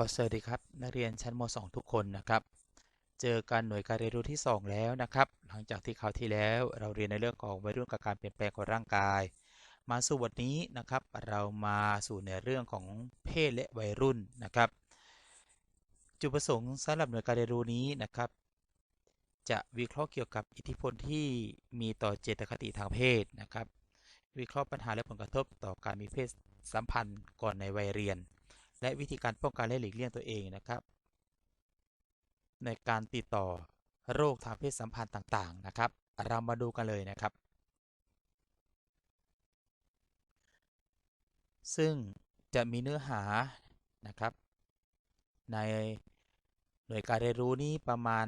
ก็สวัสดีครับ นักเรียนชั้นม .2 ทุกคนนะครับ เจอกันหน่วยการเรียนรู้ที่ 2 แล้วนะครับ หลังจากที่คราวที่แล้วเราเรียนในเรื่องของวัยรุ่นกับการเปลี่ยนแปลงของร่างกาย มาสู่บทนี้นะครับ เรามาสู่ในเรื่องของเพศและวัยรุ่นนะครับ จุดประสงค์สำหรับหน่วยการเรียนรู้นี้นะครับ จะวิเคราะห์เกี่ยวกับอิทธิพลที่มีต่อเจตคติทางเพศนะครับ วิเคราะห์ปัญหาและผลกระทบต่อการมีเพศสัมพันธ์ก่อนในวัยเรียน และวิธีการป้องกันและหลีกเลี่ยงตัวเองนะครับ ในการติดต่อโรคทางเพศสัมพันธ์ต่างๆนะครับ เรามาดูกันเลยนะครับ ซึ่งจะมีเนื้อหานะครับ ในหน่วยการเรียนรู้นี้ประมาณ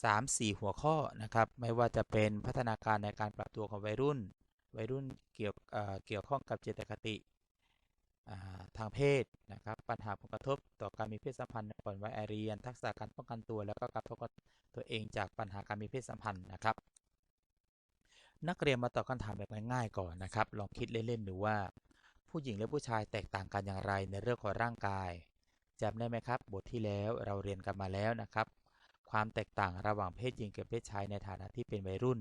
3-4 หัวข้อนะครับ ไม่ว่าจะเป็นพัฒนาการในการปรับตัวของวัยรุ่น วัยรุ่นเกี่ยวเกี่ยวข้องกับเจตคติ ทางเพศนะครับ ปัญหาผลกระทบต่อการมีเพศสัมพันธ์ก่อนวัยเรียน ทักษะการป้องกันตัว แล้วก็การป้องกันตัวเองจากปัญหาการมีเพศสัมพันธ์นะครับ นักเรียนมาตอบคำถามแบบง่ายๆก่อนนะครับ ลองคิดเล่นๆดูว่า ผู้หญิงและผู้ชายแตกต่างกันอย่างไรในเรื่องของร่างกายจำได้ไหมครับ บทที่แล้วเราเรียนกันมาแล้วนะครับ ความแตกต่างระหว่างเพศหญิงกับเพศชายในฐานะที่เป็นวัยรุ่น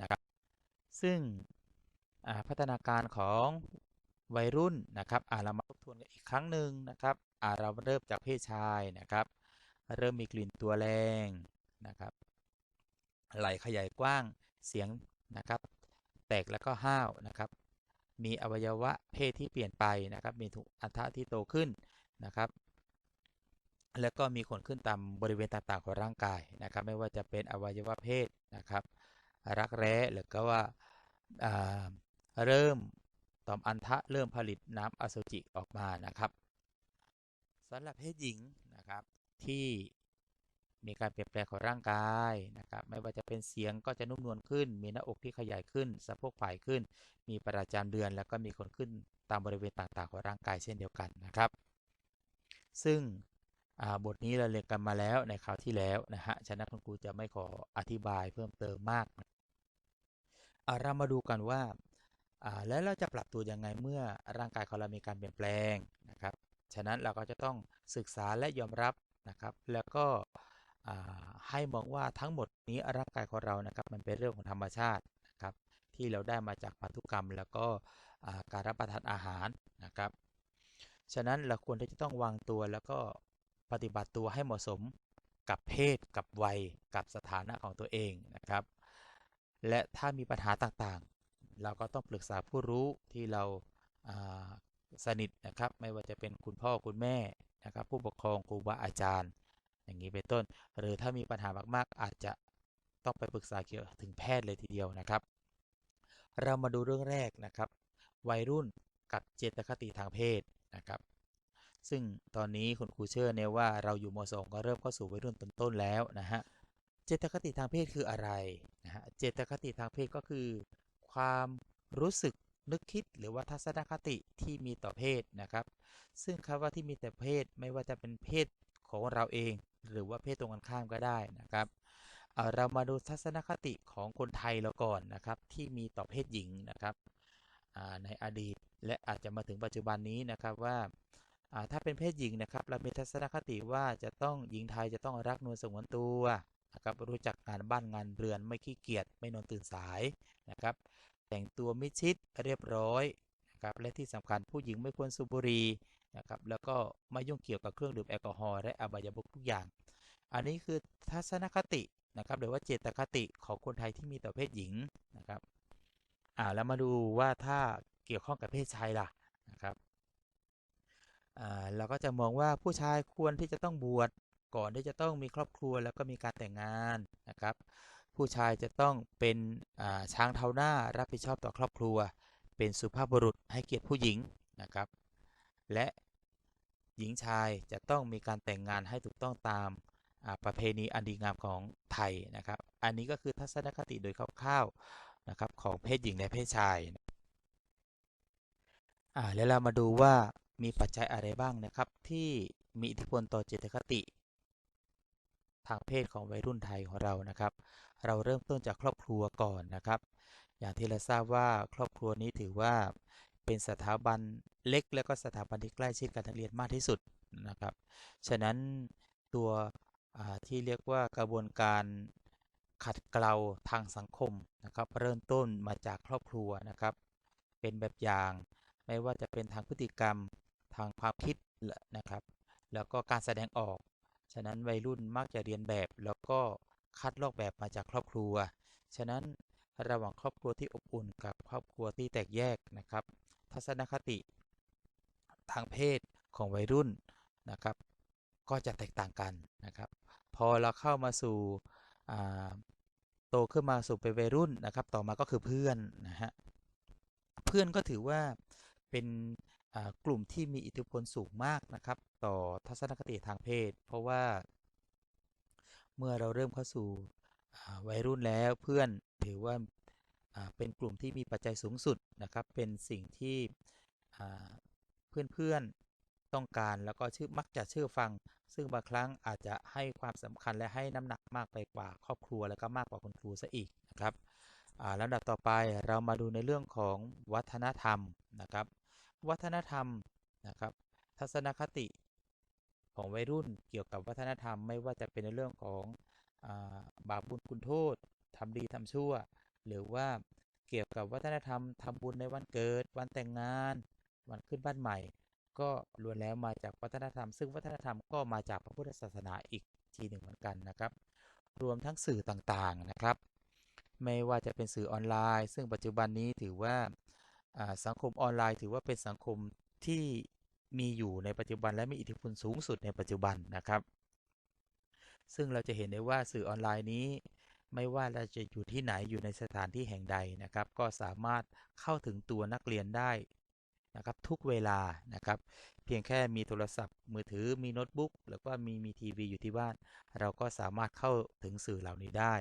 นะครับ ซึ่งอ่าพัฒนาการของ วัยรุ่นนะครับอ่าเรามาทบทวนกันอีกครั้งหนึ่งนะครับอ่าเราเริ่มจากเพศชายนะครับ เริ่มมีกลิ่นตัวแรงนะครับไหลขยายกว้างเสียงนะครับ แตกแล้วก็ห้าวนะครับ มีอวัยวะเพศที่เปลี่ยนไปนะครับ มีถุงอัณฑะที่โตขึ้นนะครับ แล้วก็มีขนขึ้นตามบริเวณต่างๆของร่างกายนะครับ ไม่ว่าจะเป็นอวัยวะเพศนะครับ รักแร้หรือก็ว่าอ่าเริ่ม ต่อมอัณฑะเริ่มผลิตน้ำอสุจิออกมานะครับสำหรับเพศหญิงนะครับที่มีการเปลี่ยนแปลงของร่างกายนะครับไม่ว่าจะเป็นเสียงก็จะนุ่มนวลขึ้น มีหน้าอกที่ขยายขึ้นสะโพกฝ่ายขึ้น มีประจำเดือน แล้วก็มีขนขึ้นตามบริเวณต่างๆ ของร่างกายเช่นเดียวกันนะครับ ซึ่งบทนี้เราเรียนกันมาแล้วในคราวที่แล้วนะฮะฉะนั้นคุณครูจะไม่ขออธิบายเพิ่มเติมมากอ่าเรามาดูกันว่า แล้วเราจะปรับตัวยังไงเมื่อร่างกายของเรามีการเปลี่ยนแปลงนะครับ ฉะนั้นเราก็จะต้องศึกษาและยอมรับนะครับ แล้วก็ให้มองว่าทั้งหมดนี้ร่างกายของเรานะครับ มันเป็นเรื่องของธรรมชาตินะครับ ที่เราได้มาจากพันธุกรรม แล้วก็การรับประทานอาหารนะครับ ฉะนั้นเราควรที่จะต้องวางตัวแล้วก็ปฏิบัติตัวให้เหมาะสมกับเพศ กับวัย กับสถานะของตัวเองนะครับ และถ้ามีปัญหาต่าง เราก็ต้องปรึกษาผู้รู้ที่เราาสนิทนะครับ ไม่ว่าจะเป็นคุณพ่อคุณแม่นะครับ ผู้ปกครองครูบาอาจารย์ อย่างนี้เป็นต้น หรือถ้ามีปัญหามาก ๆ อาจจะต้องไปปรึกษาเกี่ยวถึงแพทย์เลยทีเดียวนะครับ เรามาดูเรื่องแรกนะครับ วัยรุ่นกับเจตคติทางเพศนะครับ ซึ่งตอนนี้คุณครูเชื่อเนี่ยว่าเราอยู่ม .2 ก็เริ่มเข้าสู่วัยรุ่นต้นๆแล้วนะฮะเจตคติทางเพศคืออะไรนะฮะเจตคติทางเพศก็คือ ความรู้สึกนึกคิดหรือว่าทัศนคติที่มีต่อเพศนะครับ ซึ่งคำว่าที่มีแต่เพศไม่ว่าจะเป็นเพศของเราเอง หรือว่าเพศตรงกันข้ามก็ได้นะครับเเรามาดูทัศนคติของคนไทยเราก่อนนะครับ ที่มีต่อเพศหญิงนะครับในอดีตและอาจจะมาถึงปัจจุบันนี้นะครับว่าถ้าเป็นเพศหญิงนะครับ เรามีทัศนคติว่าจะต้องหญิงไทยจะต้องรักนวลสงวนตัวนะครับรู้จักงานบ้านงานเรือนไม่ขี้เกียจไม่นอนตื่นสายนะครับ แต่งตัวมิชิดเรียบร้อยนะครับและที่สำคัญผู้หญิงไม่ควรสูบบุหรี่นะครับแล้วก็ไม่ยุ่งเกี่ยวกับเครื่องดื่มแอลกอฮอล์และอบายมุขทุกอย่าง อันนี้คือทัศนคตินะครับหรือว่าเจตคติของคนไทยที่มีต่อเพศหญิงนะครับอ่าแล้วมาดูว่าถ้าเกี่ยวข้องกับเพศชายล่ะนะครับอ่าเราก็จะมองว่าผู้ชายควรที่จะต้องบวชก่อนที่จะต้องมีครอบครัวแล้วก็มีการแต่งงานนะครับ ผู้ชายจะต้องเป็นช้างเท้าหน้ารับผิดชอบต่อครอบครัว เป็นสุภาพบุรุษให้เกียรติผู้หญิงนะครับ และหญิงชายจะต้องมีการแต่งงานให้ถูกต้องตามประเพณีอันดีงามของไทยนะครับ อันนี้ก็คือทัศนคติโดยคร่าวๆนะครับของเพศหญิงและเพศชายอ่าแล้วเรามาดูว่ามีปัจจัยอะไรบ้างนะครับ ที่มีอิทธิพลต่อเจตคติ ทางเพศของวัยรุ่นไทยของเรานะครับ เราเริ่มต้นจากครอบครัวก่อนนะครับ อย่างที่เราทราบว่าครอบครัวนี้ถือว่าเป็นสถาบันเล็ก และก็สถาบันที่ใกล้ชิดกับนักเรียนมากที่สุดนะครับ ฉะนั้นตัวที่เรียกว่ากระบวนการขัดเกลาทางสังคมนะครับ เริ่มต้นมาจากครอบครัวนะครับ เป็นแบบอย่างไม่ว่าจะเป็นทางพฤติกรรมทางความคิดนะครับ แล้วก็การแสดงออก ฉะนั้นวัยรุ่นมักจะเรียนแบบแล้วก็คัดลอกแบบมาจากครอบครัว ฉะนั้นระหว่างครอบครัวที่อบอุ่นกับครอบครัวที่แตกแยกนะครับ ทัศนคติทางเพศของวัยรุ่นนะครับ ก็จะแตกต่างกันนะครับ พอเราเข้ามาสู่โตขึ้นมาสู่เป็นวัยรุ่นนะครับ ต่อมาก็คือเพื่อนนะฮะเพื่อนก็ถือว่าเป็น กลุ่มที่มีอิทธิพลสูงมากนะครับ ต่อทัศนคติทางเพศ เพราะว่าเมื่อเราเริ่มเข้าสู่วัยรุ่นแล้วเพื่อนถือว่าเป็นกลุ่มที่มีปัจจัยสูงสุดนะครับ เป็นสิ่งที่เพื่อนๆต้องการแล้วก็ชื่อมักจะเชื่อฟัง ซึ่งบางครั้งอาจจะให้ความสำคัญและให้น้ำหนักมากไปกว่าครอบครัวแล้วก็มากกว่าคุณครูซะอีกนะครับลำดับต่อไปเรามาดูในเรื่องของวัฒนธรรมนะครับ วัฒนธรรมนะครับ ทัศนคติของวัยรุ่นเกี่ยวกับวัฒนธรรมไม่ว่าจะเป็นในเรื่องของบาปบุญคุณโทษทำดีทำชั่ว หรือว่าเกี่ยวกับวัฒนธรรมทำบุญในวันเกิด วันแต่งงาน วันขึ้นบ้านใหม่ ก็ล้วนแล้วมาจากวัฒนธรรม ซึ่งวัฒนธรรมก็มาจากพระพุทธศาสนาอีกทีหนึ่งเหมือนกันนะครับ รวมทั้งสื่อต่างๆนะครับ ไม่ว่าจะเป็นสื่อออนไลน์ ซึ่งปัจจุบันนี้ถือว่า สังคมออนไลน์ถือว่าเป็นสังคมที่มีอยู่ในปัจจุบันและมีอิทธิพลสูงสุดในปัจจุบันนะครับ ซึ่งเราจะเห็นได้ว่าสื่อออนไลน์นี้ ไม่ว่าเราจะอยู่ที่ไหนอยู่ในสถานที่แห่งใดนะครับ ก็สามารถเข้าถึงตัวนักเรียนได้นะครับทุกเวลานะครับ เพียงแค่มีโทรศัพท์ มือถือมีโน้ตบุ๊กแล้วก็มีมีทีวีอยู่ที่บ้าน เราก็สามารถเข้าถึงสื่อเหล่านี้ได้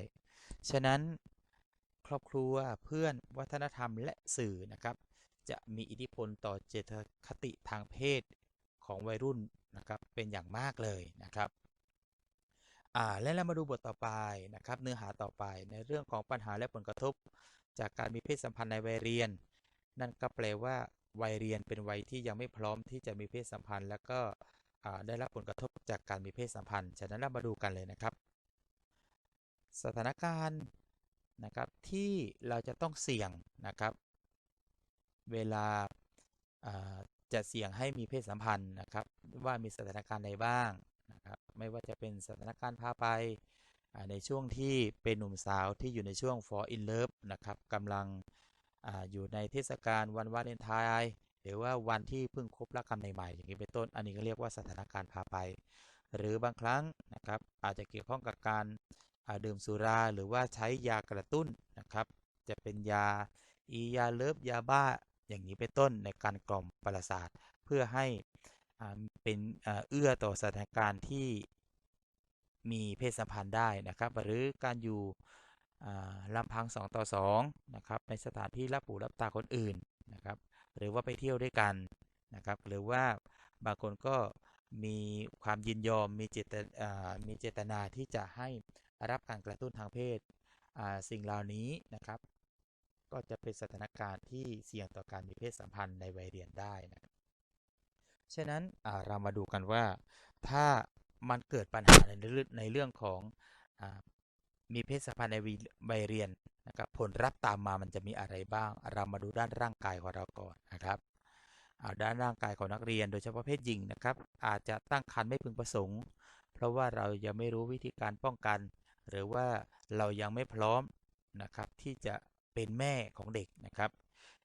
ฉะนั้น รอบครัวเพื่อนวัฒนธรรมและสื่อนะครับ จะมีอิทธิพลต่อเจตคติทางเพศของวัยรุ่นนะครับเป็นอย่างมากเลยนะครับอ่าและเรามาดูบทต่อไปนะครับ เนื้อหาต่อไปในเรื่องของปัญหาและผลกระทบ จากการมีเพศสัมพันธ์ในวัยเรียน นั่นก็แปลว่าวัยเรียนเป็นวัยที่ยังไม่พร้อมที่จะมีเพศสัมพันธ์ แล้วก็ได้รับผลกระทบจากการมีเพศสัมพันธ์ ฉะนั้นเรามาดูกันเลยนะครับ สถานการณ์ นะครับที่เราจะต้องเสี่ยงนะครับ เวลาจะเสี่ยงให้มีเพศสัมพันธ์นะครับ ว่ามีสถานการณ์ใดบ้างนะครับ ไม่ว่าจะเป็นสถานการณ์พาไปในช่วงที่เป็นหนุ่มสาวที่อยู่ในช่วง for in love นะครับกำลังออยู่ในเทศกาลวันวาเลนไทน์หรือว่าวันที่เพิ่งคบรักกันใหม่ๆอย่างนี้เป็นต้น อันนี้ก็เรียกว่าสถานการณ์พาไป หรือบางครั้งนะครับอาจจะเกี่ยวข้องกับการ ดื่มสุราหรือว่าใช้ยากระตุ้นนะครับ จะเป็นยาอียาเลิฟยาบ้าอย่างนี้เป็นต้นในการกล่อมประสาทเพื่อให้เป็นเอื้อต่อสถานการณ์ที่มีเพศสัมพันธ์ได้นะครับ หรือการอยู่ลำพัง 2 ต่อ 2 นะครับ ในสถานที่รับหูรับตาคนอื่นนะครับ หรือว่าไปเที่ยวด้วยกันนะครับ หรือว่าบางคนก็มีความยินยอมมีเจตมีเจตนาที่จะให้ รับการกระตุ้นทางเพศสิ่งเหล่านี้นะครับ ก็จะเป็นสถานการณ์ที่เสี่ยงต่อการมีเพศสัมพันธ์ในวัยเรียนได้นะฉะนั้นเรามาดูกันว่าถ้ามันเกิดปัญหาในเรื่องในเรื่องของอมีเพศสัมพันธ์ในวัยเรียนนะครับผลลัพธ์ตามมามันจะมีอะไรบ้าง เรามาดูด้านร่างกายของเราก่อนนะครับด้านร่างกายของนักเรียนโดยเฉพาะเพศหญิงนะครับ อาจจะตั้งครรภ์ไม่พึงประสงค์ เพราะว่าเรายังไม่รู้วิธีการป้องกัน หรือว่าเรายังไม่พร้อมนะครับที่จะเป็นแม่ของเด็กนะครับ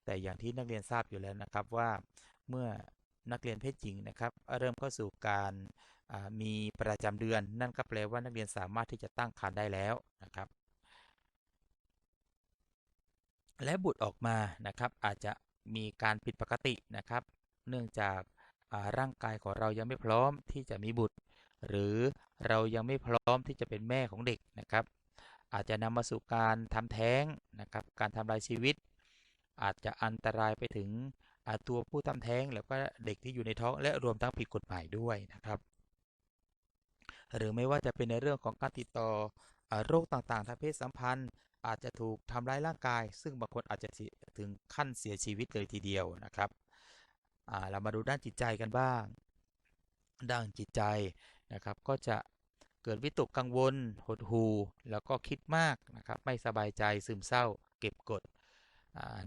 แต่อย่างที่นักเรียนทราบอยู่แล้วนะครับว่าเมื่อนักเรียนเพศหญิงนะครับ เริ่มเข้าสู่การมีประจำเดือน นั่นก็แปลว่านักเรียนสามารถที่จะตั้งครรภ์ได้แล้วนะครับ และบุตรออกมานะครับ อาจจะมีการผิดปกตินะครับ เนื่องจากร่างกายของเรายังไม่พร้อมที่จะมีบุตร หรือเรายังไม่พร้อมที่จะเป็นแม่ของเด็กนะครับ อาจจะนำมาสู่การทำแท้งนะครับ การทำลายชีวิต อาจจะอันตรายไปถึงตัวผู้ทำแท้งแล้วก็เด็กที่อยู่ในท้องและรวมทั้งผิดกฎหมายด้วยนะครับ หรือไม่ว่าจะเป็นในเรื่องของการติดต่อโรคต่างๆ ทางเพศสัมพันธ์ อาจจะถูกทำร้ายร่างกาย ซึ่งบางคนอาจจะถึงขั้นเสียชีวิตเลยทีเดียวนะครับเรามาดูด้านจิตใจกันบ้าง ด้านจิตใจ นะครับ ก็จะเกิดวิตกกังวล หดหู่แล้วก็คิดมากนะครับ ไม่สบายใจซึมเศร้า เก็บกด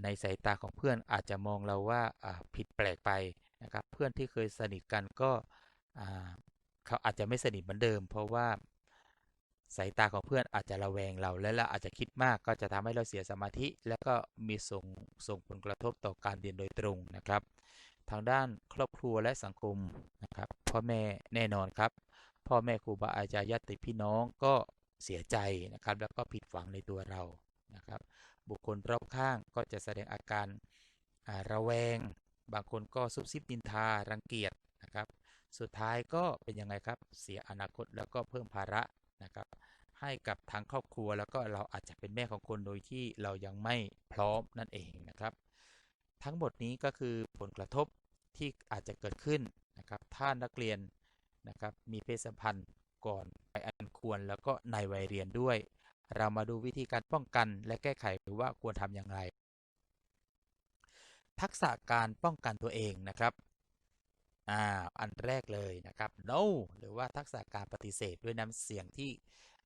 ในสายตาของเพื่อนอาจจะมองเราว่าผิดแปลกไปนะครับ เพื่อนที่เคยสนิทกันก็เขาอาจจะไม่สนิทเหมือนเดิม เพราะว่าสายตาของเพื่อนอาจจะระแวงเราและเราอาจจะคิดมากก็จะทำให้เราเสียสมาธิ และก็มีส่งส่งผลกระทบต่อการเรียนโดยตรงนะครับ ทางด้านครอบครัวและสังคมนะครับพ่อแม่แน่นอนครับ พ่อแม่ครูบาอาจารย์ญาติพี่น้องก็เสียใจนะครับ แล้วก็ผิดหวังในตัวเรานะครับ บุคคลรอบข้างก็จะแสดงอาการระแวง บางคนก็ซุบซิบดินทารังเกียจนะครับ สุดท้ายก็เป็นยังไงครับเสียอนาคตแล้วก็เพิ่มภาระนะครับ ให้กับทางครอบครัวแล้วก็เราอาจจะเป็นแม่ของคนโดยที่เรายังไม่พร้อมนั่นเองนะครับ ทั้งหมดนี้ก็คือผลกระทบที่อาจจะเกิดขึ้นนะครับ ถ้านักเรียน นะครับ มีเพศสัมพันธ์ก่อนไปอันควรแล้วก็ในวัยเรียนด้วย เรามาดูวิธีการป้องกันและแก้ไขว่าควรทำอย่างไร ทักษะการป้องกันตัวเองนะครับอ่าอันแรกเลยนะครับ no หรือว่าทักษะการปฏิเสธด้วยน้ำเสียงที่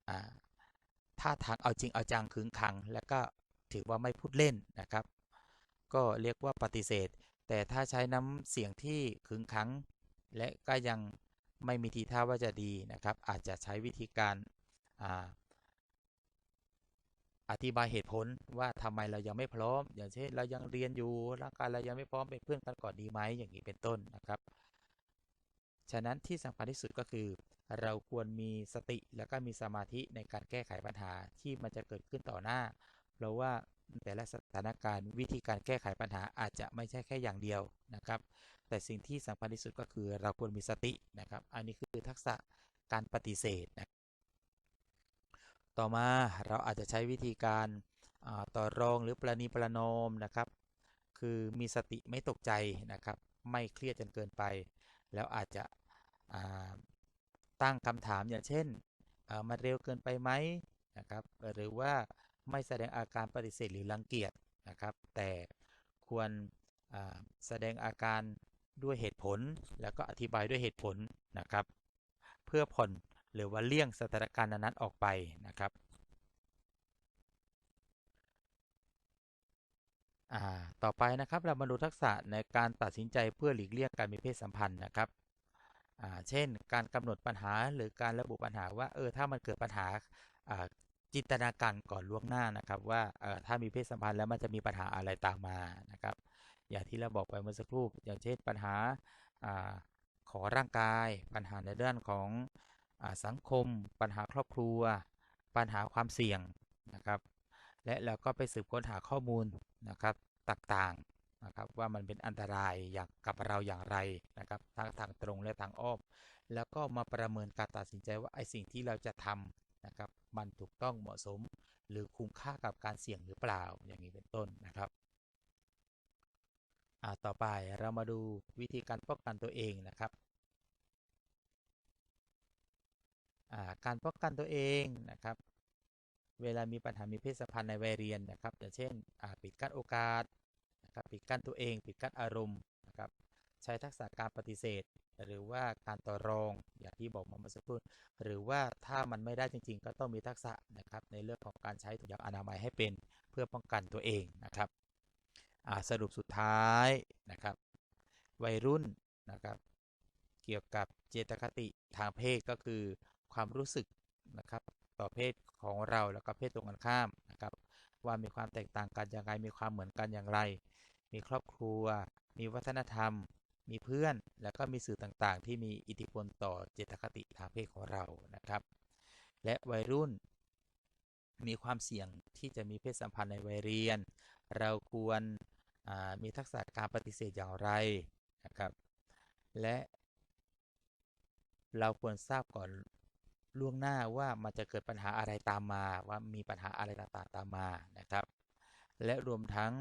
อ่าท่าทางเอาจริงเอาจังขึงขัง แล้วก็ถือว่าไม่พูดเล่นนะครับ ก็เรียกว่าปฏิเสธ แต่ถ้าใช้น้ำเสียงที่ขึงขัง และก็ยัง ไม่มีทีท่าว่าจะดีนะครับ อาจจะใช้วิธีการอธิบายเหตุผลว่าทำไมเรายังไม่พร้อม อย่างเช่นเรายังเรียนอยู่ร่างกายเรายังไม่พร้อมเป็นเพื่อนกันก่อนดีไหมอย่างนี้เป็นต้นนะครับ ฉะนั้นที่สำคัญที่สุดก็คือ เราควรมีสติแล้วก็มีสมาธิในการแก้ไขปัญหาที่มันจะเกิดขึ้นต่อหน้า เพราะว่า แต่ละสถานการณ์วิธีการแก้ไขปัญหาอาจจะไม่ใช่แค่อย่างเดียวนะครับ แต่สิ่งที่สำคัญที่สุดก็คือเราควรมีสตินะครับ อันนี้คือทักษะการปฏิเสธนะต่อมาเราอาจจะใช้วิธีการต่อรองหรือประนีประนอมนะครับ คือมีสติไม่ตกใจนะครับ ไม่เครียดจนเกินไป แล้วอาจจะตั้งคำถามอย่างเช่นมันเร็วเกินไปไหมนะครับ หรือว่า ไม่แสดงอาการปฏิเสธหรือรังเกียจนะครับ แต่ควรแสดงอาการด้วยเหตุผล แล้วก็อธิบายด้วยเหตุผลนะครับ เพื่อผ่อนหรือว่าเลี่ยงสถานการณ์นั้นออกไปนะครับต่อไปนะครับเรามาดูทักษะในการตัดสินใจเพื่อหลีกเลี่ยงการมีเพศสัมพันธ์นะครับเช่น การกำหนดปัญหาหรือการระบุปัญหาว่าเออถ้ามันเกิดปัญหา จินตนาการก่อนล่วงหน้านะครับ ว่าถ้ามีเพศสัมพันธ์แล้วมันจะมีปัญหาอะไรตามมานะครับ อย่างที่เราบอกไปเมื่อสักครู่อย่างเช่นปัญหาขอร่างกาย ปัญหาในด้านของอสังคม ปัญหาครอบครัว ปัญหาความเสี่ยงนะครับ และเราก็ไปสืบค้นหาข้อมูลนะครับต่างๆนะครับว่ามันเป็นอันตรายอย่างกับเราอย่างไรนะครับทั้งทางตรงและทางอ้อมแล้วก็มาประเมินการตัดสินใจว่าไอ้สิ่งที่เราจะทำนะครับ มันถูกต้องเหมาะสม หรือคุ้มค่ากับการเสี่ยงหรือเปล่าอย่างนี้เป็นต้นนะครับต่อไปเรามาดูวิธีการป้องกันตัวเองนะครับการป้องกันตัวเองนะครับ เวลามีปัญหามีเพศสัมพันธ์ในวัยเรียนนะครับอย่างเช่นปิดกั้นโอกาสนะครับปิดกั้นตัวเอง ปิดกั้นอารมณ์นะครับ ใช้ทักษะการปฏิเสธ หรือว่าการต่อรองอย่างที่บอกมาเมื่อสักครู่หรือว่าถ้ามันไม่ได้จริง ๆ ก็ต้องมีทักษะนะครับในเรื่องของการใช้ถุงยางอนามัยให้เป็นเพื่อป้องกันตัวเองนะครับสรุปสุดท้ายนะครับวัยรุ่นนะครับเกี่ยวกับเจตคติทางเพศก็คือความรู้สึกนะครับต่อเพศของเราแล้วก็เพศตรงกันข้ามนะครับว่ามีความแตกต่างกันอย่างไรมีความเหมือนกันอย่างไร มีครอบครัว มีวัฒนธรรม มีเพื่อนแล้วก็มีสื่อต่างๆ ที่มีอิทธิพลต่อเจตคติทางเพศของเรานะครับ และวัยรุ่นมีความเสี่ยงที่จะมีเพศสัมพันธ์ในวัยเรียน เราควรมีทักษะการปฏิเสธอย่างไรนะครับ และเราควรทราบก่อนล่วงหน้าว่ามันจะเกิดปัญหาอะไรตามมาว่ามีปัญหาอะไรต่างๆตามมานะครับ และรวมทั้ง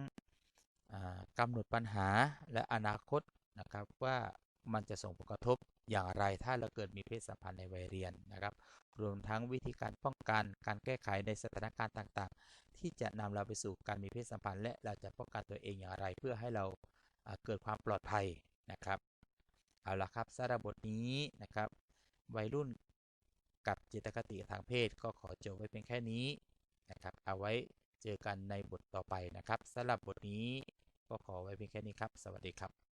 กำหนดปัญหาและอนาคต นะครับว่ามันจะส่งผลกระทบอย่างไรถ้าเราเกิดมีเพศสัมพันธ์ในวัยเรียนนะครับ รวมทั้งวิธีการป้องกันการแก้ไขในสถานการณ์ต่างๆ ที่จะนำเราไปสู่การมีเพศสัมพันธ์ และเราจะป้องกันตัวเองอย่างไร เพื่อให้เราเกิดความปลอดภัยนะครับ เอาละครับสำหรับบทนี้นะครับ วัยรุ่นกับจิตคติทางเพศก็ขอจบไว้เพียงแค่นี้นะครับ เอาไว้เจอกันในบทต่อไปนะครับสำหรับบทนี้ก็ขอไว้เพียงแค่นี้ครับ สวัสดีครับ